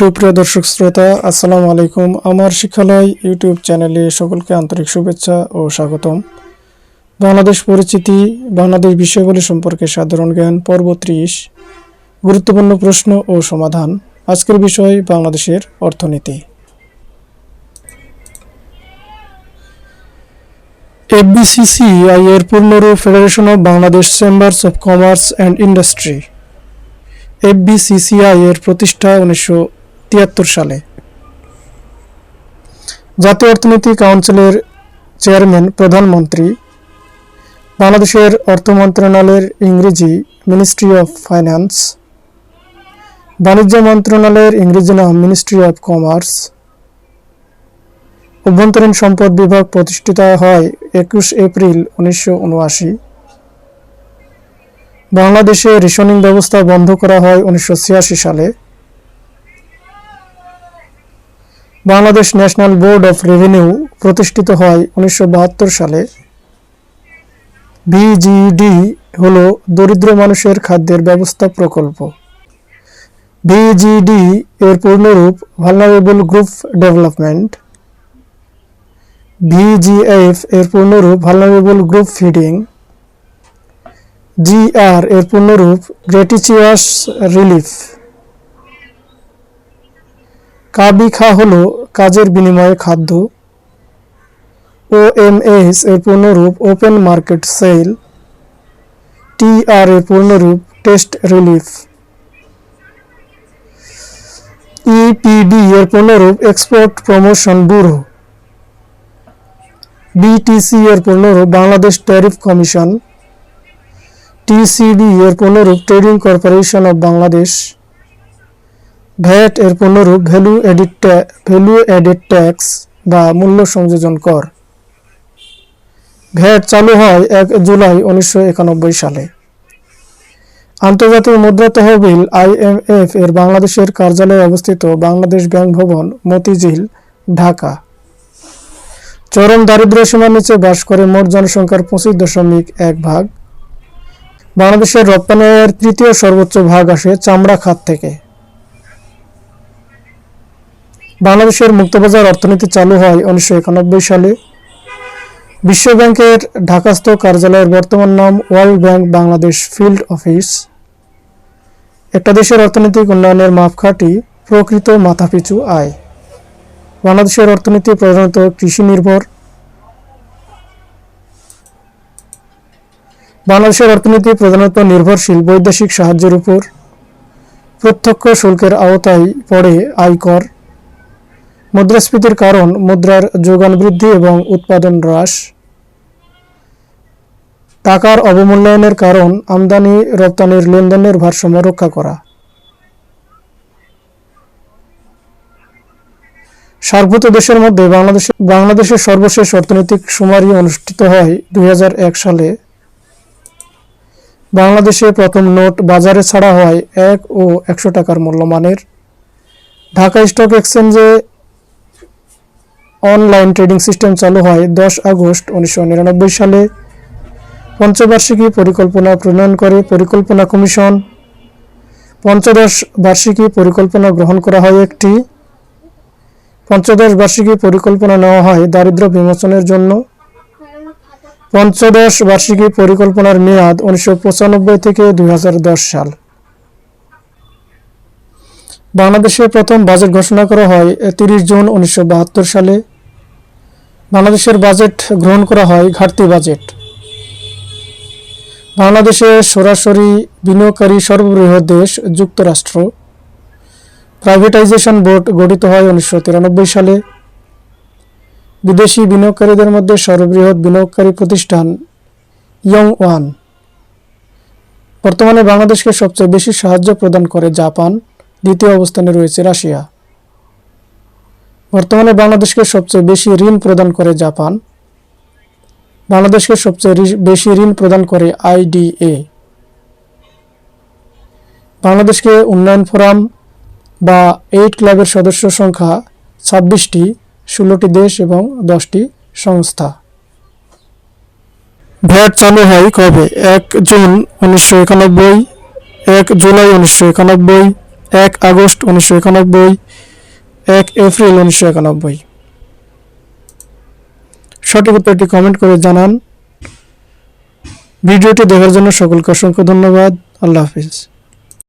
সুপ্রিয় দর্শক শ্রোতা, আসসালামু আলাইকুম। আমার শিক্ষালয় ইউটিউব চ্যানেলে সকলকে আন্তরিক শুভেচ্ছা ও স্বাগতম। বাংলাদেশ পরিচিতি, বাংলাদেশ বিষয়গুলি সম্পর্কে সাধারণ জ্ঞান, পর্ব ত্রিশ, গুরুত্বপূর্ণ প্রশ্ন ও সমাধান, আজকের বিষয় বাংলাদেশের অর্থনীতি। এফবিসিসিআই এর পূর্ণরূপ federation of Bangladesh chambers of commerce and industry FBCCI এর প্রতিষ্ঠা উনিশশো তিয়াত্তর সালে। জাতীয় অর্থনীতি কাউন্সিলের চেয়ারম্যান, প্রধানমন্ত্রী, বাংলাদেশের অর্থ মন্ত্রণালয়ের ইংরেজি মিনিস্ট্রি অফ ফাইন্যান্স, বাণিজ্য মন্ত্রণালয়ের ইংরেজি নাম মিনিস্ট্রি অফ কমার্স, অভ্যন্তরীণ সম্পদ বিভাগ প্রতিষ্ঠিত হয় একুশ এপ্রিল উনিশশো উনআশি। বাংলাদেশে রেশনিং ব্যবস্থা বন্ধ করা হয় উনিশশো ছিয়াশি সালে। Bangladesh national board of revenue প্রতিষ্ঠিত হয় উনিশশো বাহাত্তর সালে। বিজিডি হল দরিদ্র মানুষের খাদ্যের ব্যবস্থা প্রকল্প। বিজিডি এর পূর্ণরূপ ভালনারেবল গ্রুপ ডেভেলপমেন্ট ভিজিএফ এর পূর্ণরূপ ভালনারেবল গ্রুপ ফিডিং জিআর এর পূর্ণরূপ গ্রেটিচিয়াস রিলিফ কাবিখা হল কাজের বিনিময়ে খাদ্য। ও এম এস এর পূর্ণরূপ ওপেন মার্কেট সেল টিআর এর পূর্ণরূপ টেস্ট রিলিফ ইপিবি এর পূর্ণরূপ এক্সপোর্ট প্রমোশন ব্যুরো বিটিসি এর পূর্ণরূপ বাংলাদেশ ট্যারিফ কমিশন টিসিবি এর পূর্ণরূপ trading corporation of Bangladesh VAT এর পূর্ণরূপ value edit value added tax বা মূল্য সংযোজন কর। ভ্যাট চালু হয় এক জুলাই উনিশশো একানব্বই সালে। আন্তর্জাতিক মুদ্রা তহবিল আইএমএফ এর বাংলাদেশের কার্যালয়ে অবস্থিত বাংলাদেশ ব্যাংক ভবন, মতিঝিল, ঢাকা। চরম দারিদ্র সীমার নিচে বাস করে মোট জনসংখ্যার পঁচিশ দশমিক এক ভাগ। বাংলাদেশের রপ্তানির তৃতীয় সর্বোচ্চ ভাগ আসে চামড়া খাত থেকে। বাংলাদেশের মুক্তবাজার অর্থনীতি চালু হয় উনিশশো একানব্বই সালে। বিশ্ব ব্যাংকের ঢাকাস্থ কার্যালয়ের বর্তমান নাম world bank Bangladesh field office. একটা দেশের অর্থনৈতিক উন্নয়নের মাপকাঠি, প্রকৃত মাথাপিছু আয়। বাংলাদেশের অর্থনীতি প্রধানত কৃষি নির্ভর। বাংলাদেশের অর্থনীতি প্রধানত নির্ভরশীল, বৈদেশিক সাহায্যের উপর। প্রত্যক্ষ শুল্কের আওতায় পড়ে আয়কর। মুদ্রাস্ফীতির কারণ মুদ্রার যোগান বৃদ্ধি এবং উৎপাদন হ্রাস। টাকার অবমূল্যায়নের কারণ আমদানি, রপ্তানির লেনদেনের ভারসাম্য রক্ষা করা। সার্কভূত দেশের মধ্যে বাংলাদেশে বাংলাদেশের সর্বশেষ অর্থনৈতিক শুমারি অনুষ্ঠিত হয় দুই হাজার এক সালে। বাংলাদেশে প্রথম নোট বাজারে ছাড়া হয় এক ও একশো টাকার মূল্যমানের। ঢাকা স্টক এক্সচেঞ্জে অনলাইন ট্রেডিং সিস্টেম চালু হয় দশ আগস্ট উনিশশো নিরানব্বই সালে। পঞ্চবার্ষিকী পরিকল্পনা প্রণয়ন করে পরিকল্পনা কমিশন। পঞ্চদশ বার্ষিকী পরিকল্পনা গ্রহণ করা হয় একটি। পঞ্চদশ বার্ষিকী পরিকল্পনা নেওয়া হয় দারিদ্র বিমোচনের জন্য। পঞ্চদশ বার্ষিকী পরিকল্পনার মেয়াদ উনিশশো পঁচানব্বই থেকে দু হাজার দশ সাল। বাংলাদেশে প্রথম বাজেট ঘোষণা করা হয় তিরিশ জুন উনিশশো বাহাত্তর সালে। বাংলাদেশের বাজেট গ্রহণ করা হয় ঘাটতি বাজেট। বাংলাদেশে সরাসরি বিনিয়োগকারী সর্ববৃহৎ দেশ যুক্তরাষ্ট্র। প্রাইভেটাইজেশন বোর্ড গঠিত হয় উনিশশো তিরানব্বই সালে। বিদেশি বিনিয়োগকারীদের মধ্যে সর্ববৃহৎ বিনিয়োগকারী প্রতিষ্ঠান ইয়ং ওয়ান বর্তমানে বাংলাদেশকে সবচেয়ে বেশি সাহায্য প্রদান করে জাপান। দ্বিতীয় অবস্থানে রয়েছে রাশিয়া। বর্তমানে বাংলাদেশকে সবচেয়ে বেশি ঋণ প্রদান করে জাপান। বাংলাদেশকে সবচেয়ে বেশি ঋণ প্রদান করে আইডিএ বাংলাদেশকে উন্নয়ন ফোরাম বা এইট ক্লাবের সদস্য সংখ্যা ছাব্বিশটি, ষোলোটি দেশ এবং দশটি সংস্থা। ভ্যাট চালু হয় কবে? এক জুন উনিশশো একানব্বই, এক জুলাই উনিশশো একানব্বই, এক আগস্ট উনিশশো একানব্বই এক এপ্রিল উনিশশো একানব্বই। সঠিক উত্তরটি কমেন্ট করে জানান। ভিডিওটি দেখার জন্য সকলকে অসংখ্য ধন্যবাদ। আল্লাহ হাফিজ।